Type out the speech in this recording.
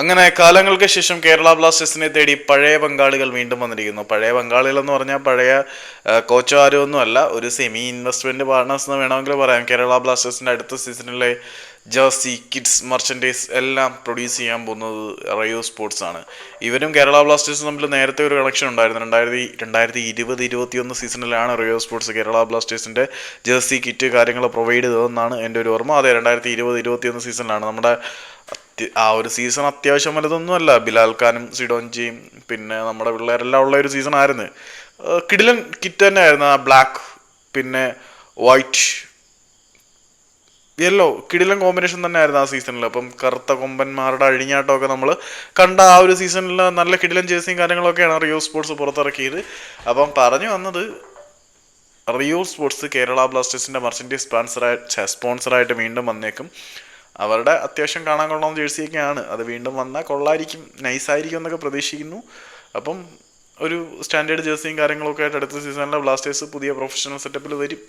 അങ്ങനെ കാലങ്ങൾക്ക് ശേഷം കേരള ബ്ലാസ്റ്റേഴ്സിനെ തേടി പഴയ പങ്കാളികൾ വീണ്ടും വന്നിരിക്കുന്നു. പഴയ പങ്കാളികൾ എന്ന് പറഞ്ഞാൽ പഴയ കോച്ച് ആരും അല്ല ഒരു സെമി ഇൻവെസ്റ്റ്മെന്റ് പാർട്ട്നേഴ്സ് എന്ന് വേണമെങ്കിൽ പറയാം. കേരള ബ്ലാസ്റ്റേഴ്സിന്റെ അടുത്ത സീസണിലെ ജേഴ്സി കിഡ്സ് മർച്ചൻഡൈസ് എല്ലാം പ്രൊഡ്യൂസ് ചെയ്യാൻ പോകുന്നത് റയോ സ്പോർട്സ് ആണ്. ഇവരും കേരള ബ്ലാസ്റ്റേഴ്സും തമ്മിൽ നേരത്തെ ഒരു കണക്ഷൻ ഉണ്ടായിരുന്നു. രണ്ടായിരത്തി രണ്ടായിരത്തി ഇരുപത് ഇരുപത്തിയൊന്ന് സീസണിലാണ് റയോ സ്പോർട്സ് കേരള ബ്ലാസ്റ്റേഴ്സിന്റെ ജേഴ്സി കിറ്റ് കാര്യങ്ങൾ പ്രൊവൈഡ് ചെയ്തതെന്നാണ് എന്റെ ഒരു ഓർമ്മ. അതെ രണ്ടായിരത്തി ഇരുപത് ഇരുപത്തിയൊന്ന് സീസണിലാണ് നമ്മുടെ ആ ഒരു സീസൺ അത്യാവശ്യം വലുതൊന്നും അല്ല. ബിലാൽ ഖാനും സിഡോൻജിയും പിന്നെ നമ്മുടെ പിള്ളേരെല്ലാം ഉള്ള ഒരു സീസൺ ആയിരുന്നു. കിടിലൻ കിറ്റ് തന്നെ ആയിരുന്നു ആ ബ്ലാക്ക് പിന്നെ വൈറ്റ് യെല്ലോ കിടിലൻ കോമ്പിനേഷൻ തന്നെ ആയിരുന്നു ആ സീസണിൽ അപ്പം കറുത്ത കൊമ്പന്മാരുടെ അഴിഞ്ഞാട്ടമൊക്കെ നമ്മൾ കണ്ട ആ ഒരു സീസണിൽ നല്ല കിടിലൻ ജേഴ്സിയും കാര്യങ്ങളൊക്കെയാണ് റിയോ സ്പോർട്സ് പുറത്തിറക്കിയത്. അപ്പം പറഞ്ഞു വന്നത് റിയോ സ്പോർട്സ് കേരള ബ്ലാസ്റ്റേഴ്സിന്റെ മർച്ചന്റീസ് സ്പോൺസറായി സ്പോൺസറായിട്ട് വീണ്ടും വന്നേക്കും. അവരുടെ അത്യാവശ്യം കാണാൻ കൊള്ളാവുന്ന ജേഴ്സിയൊക്കെയാണ്. അത് വീണ്ടും വന്നാൽ കൊള്ളായിരിക്കും നൈസായിരിക്കും എന്നൊക്കെ പ്രതീക്ഷിക്കുന്നു. അപ്പം ഒരു സ്റ്റാൻഡേർഡ് ജേഴ്സിയും കാര്യങ്ങളൊക്കെ ആയിട്ട് അടുത്ത സീസണിലെ ബ്ലാസ്റ്റേഴ്സ് പുതിയ പ്രൊഫഷണൽ സെറ്റപ്പിൽ വരും.